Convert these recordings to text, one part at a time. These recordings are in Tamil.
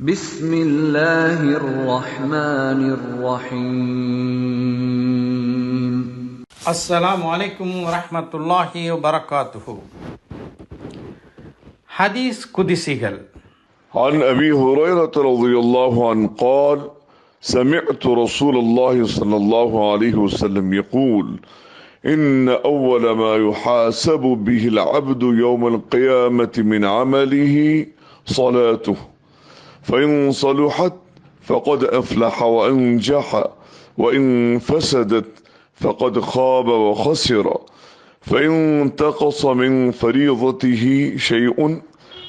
بسم الله الرحمن الرحيم. السلام عليكم ورحمة الله وبركاته. حديث قدسي عن أبي هريرة رضي الله عنه قال سمعت رسول الله صلى الله عليه وسلم يقول إن أول ما يحاسب به العبد يوم القيامة من عمله صلاته. فإن صلحت فقد أفلح وأنجح وإن فسدت فقد خاب وخسر فإن انتقص من فريضته شيء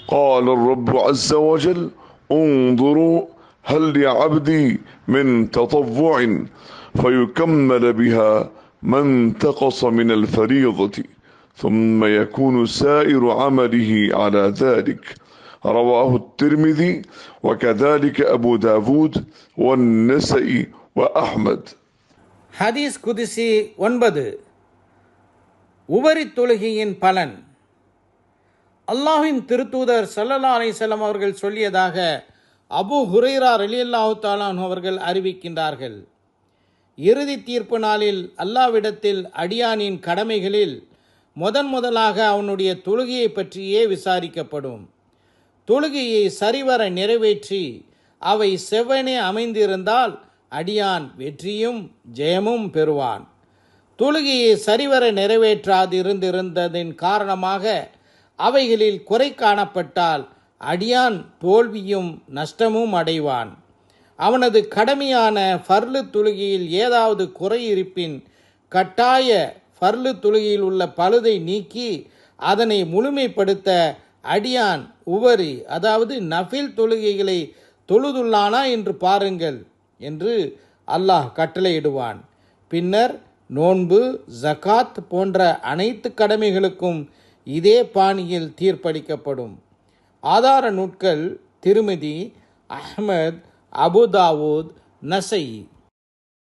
قال الرب عز وجل انظروا هل لعبدي من تطوع فيكمل بها ما انتقص من الفريضة ثم يكون سائر عمله على ذلك رواه الترمذي وكذلك أبو داود والنسائي وأحمد ஹதீஸ் குதிசி ஒன்பது உபரி தொழுகையின் பலன் அல்லாஹ்வின் திருத்தூதர் ஸல்லல்லாஹு அலைஹி வஸல்லம் அவர்கள் சொல்லியதாக அபு ஹுரைரா ரலியல்லாஹு தாலான் அவர்கள் அறிவிக்கின்றார்கள் இறுதி தீர்ப்பு நாளில் அல்லாவிடத்தில் அடியானின் கடமைகளில் முதன் முதலாக அவனுடைய தொழுகையை பற்றியே விசாரிக்கப்படும் தொழுகையை சரிவர நிறைவேற்றி அவை செவ்வனே அமைந்திருந்தால் அடியான் வெற்றியும் ஜெயமும் பெறுவான். தொழுகையை சரிவர நிறைவேற்றாதிருந்திருந்ததின் காரணமாக அவைகளில் குறை காணப்பட்டால் அடியான் தோல்வியும் நஷ்டமும் அடைவான். அவனது கடமையான ஃபர்லு தொழுகையில் ஏதாவது குறை இருப்பின் கட்டாய ஃபர்லு தொழுகையில் உள்ள பழுதை நீக்கி அதனை முழுமைப்படுத்த அடியான் உவரி அதாவது நஃபில் தொழுகைகளை தொழுதுள்ளானா என்று பாருங்கள் என்று அல்லாஹ் கட்டளையிடுவான். பின்னர் நோன்பு ஜகாத் போன்ற அனைத்து கடமைகளுக்கும் இதே பாணியில் தீர்ப்பளிக்கப்படும். ஆதார நூட்கள் திருமதி அஹ்மத் அபுதாவூத் நசை